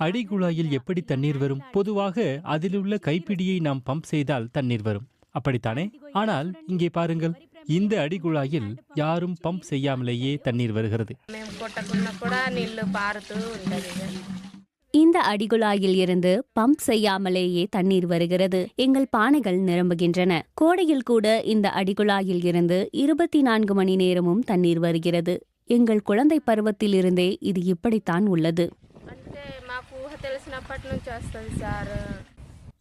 அடிகுழாயில் எப்படி தண்ணீர் வரும்? பொதுவாக அதிலுள்ள கைப்பிடியை நாம் பம்ப் செய்தால் தண்ணீர் வரும். அப்படித்தானே? ஆனால் இங்கே பாருங்கள் இந்த அடிகுழாயில் யாரும் பம்ப் செய்யாமலேயே தண்ணீர் வருகிறது. இந்த அடிகுழாயில் இருந்து பம்ப் செய்யாமலேயே தண்ணீர் வருகிறது. எங்கள் பானைகள் நிரம்புகின்றன. கோடையில் கூட இந்த அடிகுழாயில் இருந்து இருபத்தி நான்கு மணி நேரமும் தண்ணீர் வருகிறது. எங்கள் குழந்தை பருவத்திலிருந்தே இது இப்படித்தான் உள்ளது. ఊహ తెలిసినప్పటి నుంచి వస్తుంది సార్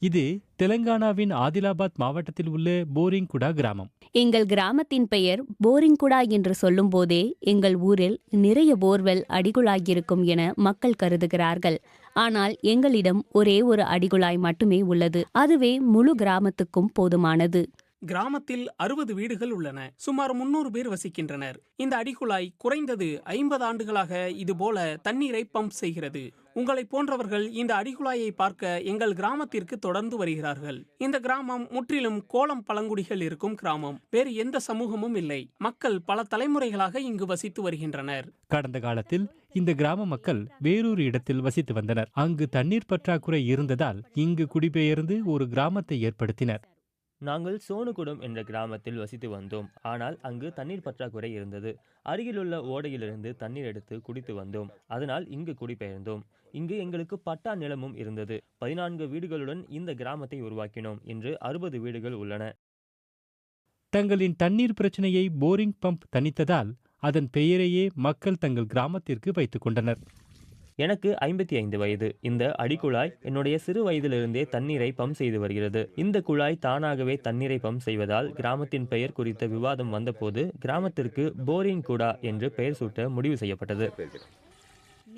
இது தெலங்கானாவின் ஆதிலாபாத் மாவட்டத்தில் உள்ள போரிங்குடா கிராமம் எங்கள் கிராமத்தின் பெயர் போரிங்குடா என்று சொல்லும்போதே எங்கள் ஊரில் நிறைய போர்வெல் அடிகுழாய் என மக்கள் கருதுகிறார்கள் ஆனால் எங்களிடம் ஒரே ஒரு அடிகுழாய் மட்டுமே உள்ளது அதுவே முழு கிராமத்துக்கும் போதுமானது கிராமத்தில் அறுபது வீடுகள் உள்ளன சுமார் முன்னூறு பேர் வசிக்கின்றனர் இந்த அடிக்குழாய் குறைந்தது ஐம்பது ஆண்டுகளாக இதுபோல தண்ணீரை பம்ப் செய்கிறது உங்களை போன்றவர்கள் இந்த அடிகுழாயை பார்க்க எங்கள் கிராமத்திற்கு தொடர்ந்து வருகிறார்கள். இந்த கிராமம் முற்றிலும் கோலம் பழங்குடிகள் இருக்கும் கிராமம். வேறு எந்த சமூகமும் இல்லை. மக்கள் பல தலைமுறைகளாக இங்கு வசித்து வருகின்றனர். கடந்த காலத்தில் இந்த கிராம மக்கள் வேறொரு இடத்தில் வசித்து வந்தனர். அங்கு தண்ணீர் பற்றாக்குறை இருந்ததால் இங்கு குடிபெயர்ந்து ஒரு கிராமத்தை ஏற்படுத்தினர். நாங்கள் சோனுகுடம் என்ற கிராமத்தில் வசித்து வந்தோம். ஆனால் அங்கு தண்ணீர் பற்றாக்குறை இருந்தது. அருகிலுள்ள ஓடையிலிருந்து தண்ணீர் எடுத்து குடித்து வந்தோம். அதனால் இங்கு குடிபெயர்ந்தோம் இங்கு எங்களுக்கு பட்டா நிலமும் இருந்தது. பதினான்கு வீடுகளுடன் இந்த கிராமத்தை உருவாக்கினோம் இன்று அறுபது வீடுகள் உள்ளன. தங்களின் தண்ணீர் பிரச்சனையை போரிங் பம்ப் தணித்ததால் அதன் பெயரையே மக்கள் தங்கள் கிராமத்திற்கு வைத்துக் கொண்டனர். எனக்கு ஐம்பத்தி ஐந்து வயது. இந்த அடிக்குழாய் என்னுடைய சிறு வயதிலிருந்தே தண்ணீரை பம்ப் செய்து வருகிறது. இந்த குழாய் தானாகவே தண்ணீரை பம்ப் செய்வதால் கிராமத்தின் பெயர் குறித்த விவாதம் வந்தபோது கிராமத்திற்கு போரிங் குடா என்று பெயர் சூட்ட முடிவு செய்யப்பட்டது.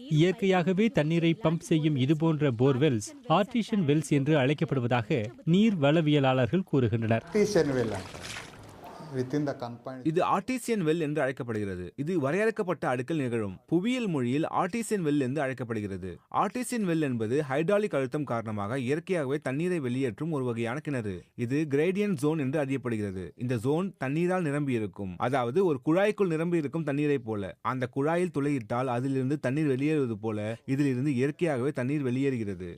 இயற்கையாகவே தண்ணீரை பம்ப் செய்யும் இதுபோன்ற போர்வெல்ஸ் ஆர்டிஷன் வெல்ஸ் என்று அழைக்கப்படுவதாக நீர் வளவியலாளர்கள் கூறுகின்றனர் இது ஆர்டிசியன் வெல் என்று அழைக்கப்படுகிறது. இது வரையறுக்கப்பட்ட அடுக்கில் நிகழும். புவியியல் மொழியில் ஆர்டிசியன் வெல் என்று அழைக்கப்படுகிறது. ஆர்டிசியன் வெல் என்பது ஹைட்ராலிக் அழுத்தம் காரணமாக இயற்கையாகவே தண்ணீரை வெளியேற்றும் ஒரு வகையான கிணறு. இது கிரேடியன் ஜோன் என்று அறியப்படுகிறது. இந்த ஜோன் தண்ணீரால் நிரம்பி இருக்கும் அதாவது ஒரு குழாய்க்குள் நிரம்பி இருக்கும் தண்ணீரை போல. அந்த குழாயில் துளையிட்டால் அதிலிருந்து தண்ணீர் வெளியேறுவது போல இதிலிருந்து இயற்கையாகவே தண்ணீர் வெளியேறுகிறது.